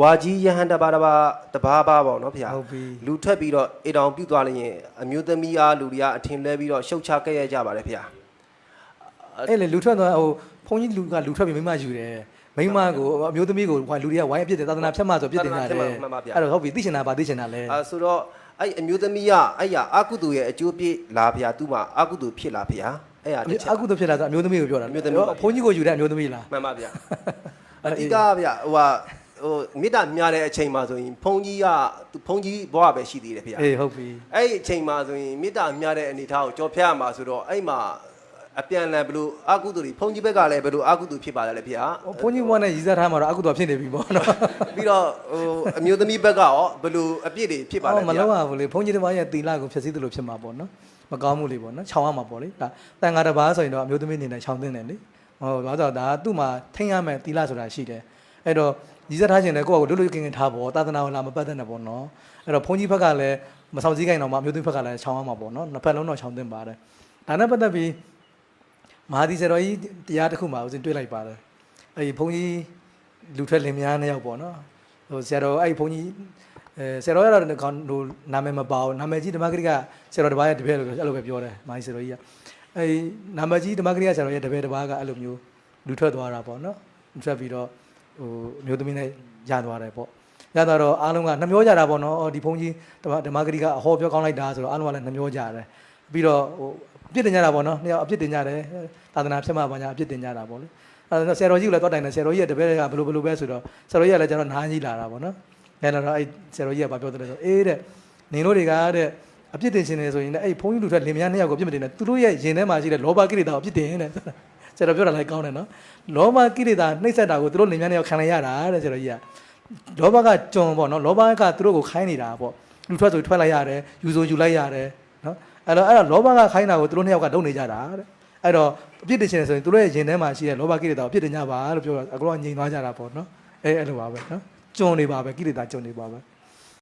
ဝါကြီးယဟန်တပါတပါတပါပါပေါ့နော်ဖေဟုတ်ပြီလူထွက်ပြီးတော့အေတောင်ပြုတ်သွားလို့ရင်အမျိုးသမီးအားလူတွေကအထင်လဲပြီးတော့ရှုတ်ချခဲ့ရကြပါတယ်ဖေအဲ့လေလူထွက်သွားဟိုဘုန်းကြီးလူကလူထွက်ပြီးမိမယူတယ်မိမကိုအမျိုးသမီးကိုဟိုလူတွေကဝိုင်းအပြစ်တယ်သာသနာဖြတ်မှဆိုပြစ်တင်ကြတယ်အဲ့တော့ဟုတ်ပြီသိချင်တာပါသိချင်တာလဲအဲဆိုတော့အဲ့အမျိုးသမီးကအဲ့ရအာကုသူရဲ့အကျိုးပြည့်လာဖေသူ့မှာအာကုသူဖြစ်လာဖေအဲ့ရတစ်ချက်အခုတော့ဖြစ်လာဆိုအမျိုးသမီးကိုပြောတာအမျိုးသမီးကိုဘုန်းကြီးကိုယူတဲ့အမျိုးသမီးလားမှန်ပါဗျာအဲ့အဓိကဗျဟိုဟာ ဟိုမေတ္တာများတဲ့အချိန်မှာဆိုရင်ဘုန်းကြီးကသူဘုန်းကြီးဘဝပဲရှိသေးတယ်ဖေအေးဟုတ်ပြီအဲ့ဒီအချိန်မှာဆိုရင်မေတ္တာများတဲ့အနေအထားကိုကြော်ဖြတ်ရမှာဆိုတော့အဲ့မှာအပြန်အလှန်ဘလို့အာကုသူတွေဘုန်းကြီးဘက်ကလည်းဘလို့အာကုသူဖြစ်ပါလဲလေဖေဘုန်းကြီးဘုန်းနဲ့ရည်စားထားမှာတော့အခုတော့ဖြစ်နေပြီပေါ့နော်ပြီးတော့ဟိုအမျိုးသမီးဘက်ကရောဘလို့အပြစ်တွေဖြစ်ပါလဲအော်မဖေလုံးရဘူးလေဘုန်းကြီးတစ်ပါးရဲ့တီလာကိုဖြည့်ဆည်းသလိုဖြစ်မှာပေါ့နော်မကောင်းမှုလေးပေါ့နော်ခြောင်ရမှာပေါ့လေဒါတန်ဃာတစ်ပါးဆိုရင်တော့အမျိုးသမီးအနေနဲ့ခြောင်သိနေလေဟောဘာလို့လဲဆိုတော့ဒါသူ့မှာထိန်းရမယ်တီလာဆိုတာရှိတယ်အဲ့တော့ ရည်စားထားခြင်းလည်းကိုယ့်ကိုလွတ်လွတ်ကင်းကင်းထားပေါ့သာသနာကိုလာမပတ်သက်နဲ့ပေါ့နော်အဲ့တော့ဘုန်းကြီးဘက်ကလည်းမဆောင်စည်းကိုင်းတော့မှအမျိုးသမီးဘက်ကလည်းခြောင်ရမှာပေါ့နော်နှစ်ဖက်လုံးတော့ခြောင်သိမ့်ပါတယ်ဒါနဲ့ပတ်သက်ပြီးမဟာဒီဆရာတော်ကြီးတရားတစ်ခုမှာဦးဇင်းတွေ့လိုက်ပါတယ်အဲ့ဒီဘုန်းကြီးလူထွက်လင်မယားနှစ်ယောက်ပေါ့နော်ဟိုဆရာတော်အဲ့ဒီဘုန်းကြီးအဲဆရာတော်ရတော့ခေါင်းဟိုနာမည်မပါဘူးနာမည်ကြီးဓမ္မဂရိကဆရာတော်တစ်ပါးရဲ့တပည့်လို့အဲ့လိုပဲပြောတယ်မာကြီးဆရာတော်ကြီးကအဲနာမည်ကြီးဓမ္မဂရိကဆရာတော်ရဲ့တပည့်တစ်ပါးကအဲ့လိုမျိုးလူထွက်သွားတာပေါ့နော်လူထွက်ပြီးတော့ ဟိုအမျိုးသမီးနဲ့ရသွားတယ်ပေါ့ရသွားတော့အားလုံးကနှမျောကြတာပေါ့နော်အော်ဒီဘုန်းကြီးဓမ္မဓမ္မဂရိကအဟောပြောကောင်းလိုက်တာဆိုတော့အားလုံးကလည်းနှမျောကြတယ်ပြီးတော့ဟိုအပြစ်တင်ကြတာပေါ့နော်နှစ်ယောက်အပြစ်တင်ကြတယ်သာသနာဖြစ်မှာပါညာအပြစ်တင်ကြတာပေါ့လေအဲတော့ဆရာတော်ကြီးကလည်းတော့တိုင်တယ်ဆရာတော်ကြီးရဲ့တပည့်ကဘယ်လိုဘယ်လိုပဲဆိုတော့ဆရာတော်ကြီးကလည်းကျွန်တော်နားကြီးလာတာပေါ့နော်အဲ့တော့အဲ့ဆရာတော်ကြီးကပြောတယ်ဆိုအေးတဲ့နင်တို့တွေကတဲ့အပြစ်တင်ရှင်နေဆိုရင်လည်းအဲ့ဘုန်းကြီးလူထွက်လင်မယားနှစ်ယောက်ကိုအပြစ်မတင်နဲ့သူတို့ရဲ့ရင်ထဲမှာရှိတဲ့လောဘကိလေသာကိုအပြစ်တင်တဲ့ ဆရာတော်ပြောတာလည်းကောင်းတယ်နော်လောဘကိလေသာနှိမ့်ဆက်တာကိုသူတို့လင်မယားနှစ်ယောက်ခံလိုက်ရတာတဲ့ဆရာတော်ကြီးကလောဘကကြုံပေါ့နော်လောဘကသူတို့ကိုခိုင်းနေတာပေါ့လူထွက်ဆိုထွက်လိုက်ရတယ်ယူဆိုယူလိုက်ရတယ်နော်အဲ့တော့အဲ့တော့လောဘကခိုင်းတာကိုသူတို့နှစ်ယောက်ကလုပ်နေကြတာတဲ့အဲ့တော့အပြစ်တင်ရှင်နေဆိုရင်သူတို့ရဲ့ရင်ထဲမှာရှိတဲ့လောဘကိလေသာကိုအပြစ်တင်ကြပါလို့ပြောတော့အကောင်ကငြိမ်သွားကြတာပေါ့နော်အဲအဲ့လိုပါပဲနော်ကြုံနေပါပဲကိလေသာကြုံနေပါပဲ